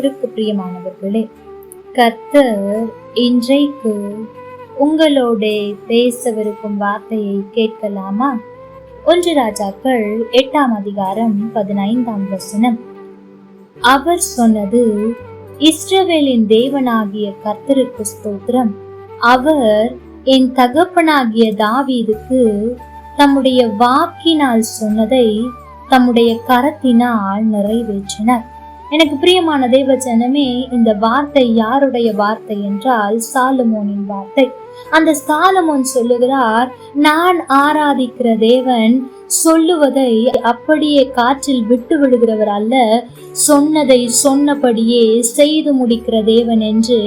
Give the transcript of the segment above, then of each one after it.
கர்த்தருக்கு பிரியமானவர்களே கர்த்தர் இன்றைக்கு உங்களோட பேசவிருக்கும் வார்த்தையை கேட்கலாமா? ஒன்று ராஜாக்கள் எட்டாம் அதிகாரம் பதினைந்தாம் வசனம். அவர் சொன்னது இஸ்ரவேலின் தேவனாகிய கர்த்தருக்கு ஸ்தோத்திரம். அவர் என் தகப்பனாகிய தாவீதுக்கு தம்முடைய வாக்கினால் சொன்னதை தம்முடைய கரத்தினால் நிறைவேற்றினார். எனக்கு பிரியமான தேவச்சனமே இந்த வார்த்தை யாருடைய வார்த்தை என்றால் சாலுமோனின் வார்த்தை. அந்த சாலமோன் சொல்லுகிறார் நான் ஆராதிக்கிற தேவன் சொல்லுவதை அப்படியே காற்றில் விட்டு விடுகிறவர் அல்ல. சொன்னதை சொன்னபடியே செய்து முடிக்கிற தேவன் என்று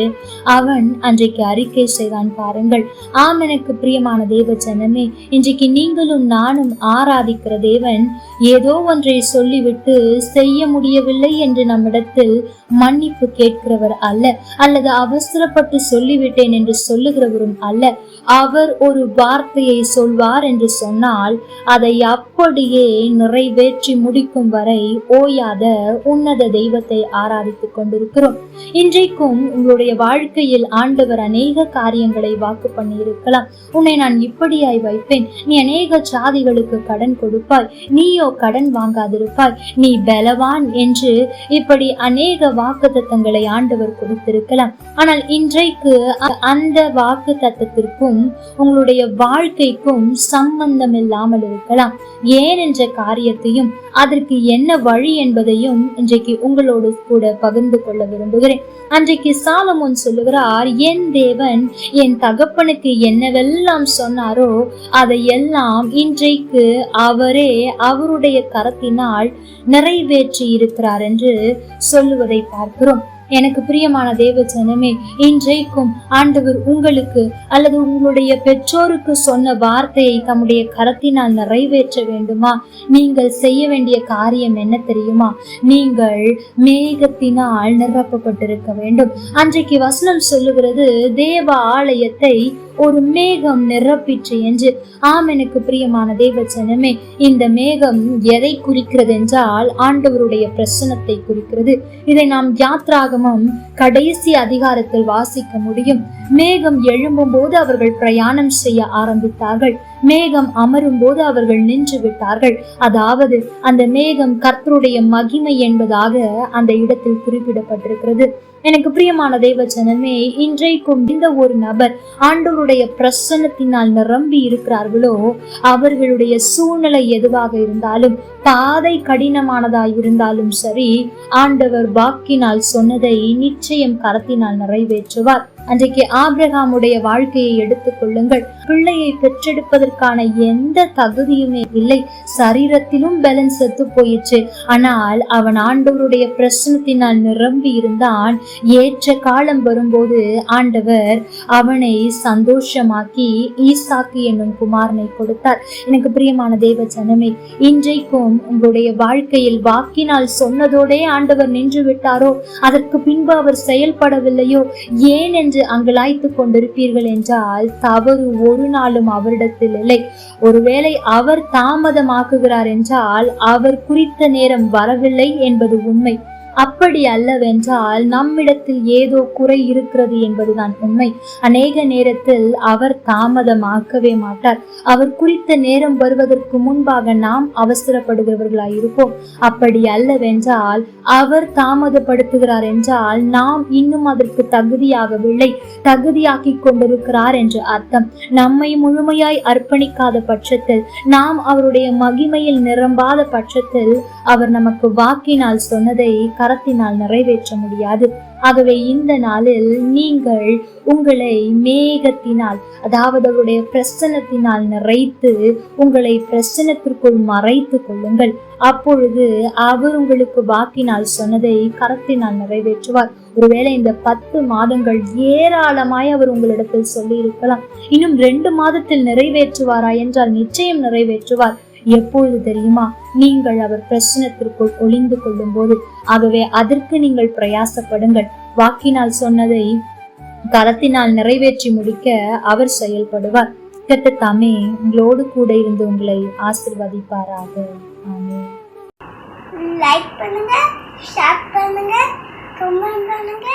அவன் அன்றைக்கு அறிக்கை செய்தான் பாருங்கள். ஆம் எனக்கு பிரியமான தேவ ஜனமே இன்றைக்கு நீங்களும் நானும் ஆராதிக்கிற தேவன் ஏதோ ஒன்றை சொல்லிவிட்டு செய்ய முடியவில்லை என்று நம்மிடத்தில் மன்னிப்பு கேட்கிறவர் அல்ல. அல்லது அவசரப்பட்டு சொல்லிவிட்டேன் என்று சொல்லுகிறவரும் அல்ல. அவர் ஒரு வார்த்தையை சொல்வார் என்று சொன்னால் அதை அப்படியே நிறைவேற்றி முடிக்கும் வரை ஓயாத உன்னத தெய்வத்தை ஆராதித்துக் கொண்டிருக்கிறோம். இன்றைக்கும் உங்களுடைய வாழ்க்கையில் ஆண்டவர் அநேக காரியங்களை வாக்கு பண்ணி இருக்கலாம் உன்னை நான் இப்படியாய் வைப்பேன். நீ அநேக சாதிகளுக்கு கடன் கொடுப்பாய். நீயோ கடன் வாங்காதிருப்பாய். நீ பலவான் என்று இப்படி அநேக வாக்கு தத்தங்களை ஆண்டவர் கொடுத்திருக்கலாம். ஆனால் இன்றைக்கு அ- அந்த வாக்கு தத்தத்திற்கும் உங்களுடைய வாழ்க்கைக்கும் சம்பந்தம் இல்லாமல் இருக்கலாம். ஏன் என்ற காரியத்தையும் அதற்கு என்ன வழி என்பதையும் இன்றைக்கு உங்களோடு கூட பகிர்ந்து கொள்ள விரும்புகிறேன். அன்றைக்கு சாலமோன் சொல்லுகிறார் என் தேவன் என் தகப்பனுக்கு என்னவெல்லாம் சொன்னாரோ அதையெல்லாம் இன்றைக்கு அவரே அவருடைய கரத்தினால் நிறைவேற்றி இருக்கிறார் என்று சொல்லுவதை பார்க்கிறோம். எனக்கு பிரியமான தேவ ஜனமே இன்றைக்கும் ஆண்டவர் உங்களுக்கு அல்லது உங்களுடைய பெற்றோருக்கு சொன்ன வார்த்தையை தம்முடைய கரத்தினால் நிறைவேற்ற வேண்டுமா? நீங்கள் செய்ய வேண்டிய காரியம் என்ன தெரியுமா? நீங்கள் மேகத்தினால் நிரப்பப்பட்டிருக்க வேண்டும். அன்றைக்கு வசனம் சொல்லுகிறது தேவ ஆலயத்தை ஒரு மேகம் நிரப்பிற்று என்று ஆம் எனக்கு பிரியமான தேவச்சனமே இந்த மேகம் எதை குறிக்கிறது என்றால் ஆண்டவருடைய பிரசனத்தை குறிக்கிறது. இதை நாம் யாத்ராகமம் கடைசி அதிகாரத்தில் வாசிக்க முடியும். மேகம் எழும்பும் போது அவர்கள் பிரயாணம் செய்ய ஆரம்பித்தார்கள். மேகம் அமரும் போது அவர்கள் நின்று விட்டார்கள். அதாவது அந்த மேகம் கர்த்தருடைய மகிமை என்பதாக அந்த இடத்தில் குறிப்பிடப்பட்டிருக்கிறது. எனக்கு பிரியமான தெய்வ ஜனமே இன்றைக்கும் இந்த ஒரு நபர் ஆண்டவருடைய பிரசன்னத்தினால் நிரம்பி இருக்கிறார்களோ அவர்களுடைய சூழ்நிலை எதுவாக இருந்தாலும் பாதை கடினமானதாய் இருந்தாலும் சரி ஆண்டவர் வாக்கினால் சொன்னதை நிச்சயம் கரத்தினால் நிறைவேற்றுவார். அன்றைக்கு ஆப்ரஹாமுடைய வாழ்க்கையை எடுத்துக் கொள்ளுங்கள். பிள்ளையை பெற்றெடுப்பதற்கான எந்த தகுதியுமே இல்லை. சரீரத்திலும் பேலன்ஸ் செத்து போயிடுச்சு ஆனால் அவன் ஆண்டவருடைய பிரசனத்தினால் நிரம்பி இருந்தான். ஏற்ற காலம் வரும்போது ஆண்டவர் அவனை சந்தோஷமாக்கி ஈசாக்கு என்னும் குமாரனை கொடுத்தார். எனக்கு பிரியமான தேவ ஜனமே இன்றைக்கும் உங்களுடைய வாழ்க்கையில் வாக்கினால் சொன்னதோடே ஆண்டவர் நின்று விட்டாரோ? அதற்கு பின்பு அவர் செயல்படவில்லையோ? ஏன் என்று அங்கலாய்த்து கொண்டிருப்பீர்கள் என்றால் தவறு ஒரு நாளும் அவரிடத்தில் இல்லை. ஒருவேளை அவர் தாமதமாக்குகிறார் என்றால் அவர் குறித்த நேரம் வரவில்லை என்பது உண்மை. அப்படி அல்லவென்றால் நம்மிடத்தில் ஏதோ குறை இருக்கிறது என்பதுதான் உண்மை. அநேக நேரத்தில் அவர் தாமதமாக்கவே மாட்டார். அவர் குறித்த நேரம் வருவதற்கு முன்பாக நாம் அவசரப்படுகிறவர்களாய் இருப்போம். அப்படி அல்லவென்றால் அவர் தாமதப்படுத்துகிறார் என்றால் நாம் இன்னும் அதற்கு தகுதியாகவில்லை. தகுதியாக்கி கொண்டிருக்கிறார் என்று அர்த்தம். நம்மை முழுமையாய் அர்ப்பணிக்காத பட்சத்தில் நாம் அவருடைய மகிமையில் நிரம்பாத பட்சத்தில் அவர் நமக்கு வாக்கினால் சொன்னதை கரத்தினால் நிறைவேற்ற முடியாது. ஆகவே இந்த நாளில் நீங்கள் உங்களை மேகத்தினால் அதாவது அவருடைய பிரசனத்தினால் நிறைத்து உங்களை பிரசனத்திற்குள் மறைத்து கொள்ளுங்கள். அப்பொழுது அவர் உங்களுக்கு வாக்கினால் சொன்னதை கரத்தினால் நிறைவேற்றுவார். ஒருவேளை இந்த பத்து மாதங்கள் ஏராளமாய் அவர் உங்களிடத்தில் சொல்லி இருக்கலாம் இன்னும் ரெண்டு மாதத்தில் நிறைவேற்றுவாரா என்றால் நிச்சயம் நிறைவேற்றுவார். எப்பொழுது தெரியுமா? நீங்கள் அவர் பிரச்சனத்திற்குள் ஒளிந்து கொள்ளும் போது ஆகவே அதற்கு நீங்கள் பிரயாசப்படுங்கள். வாக்கினால் சொன்னதை கரத்தினால் நிறைவேற்றி முடிக்க அவர் செயல்படுவார். கத்த தாமே உங்களோடு கூட இருந்து உங்களை ஆசிர்வதிப்பாராக. லைக் பண்ணுங்க ஷேர் பண்ணுங்க கமெண்ட் பண்ணுங்க.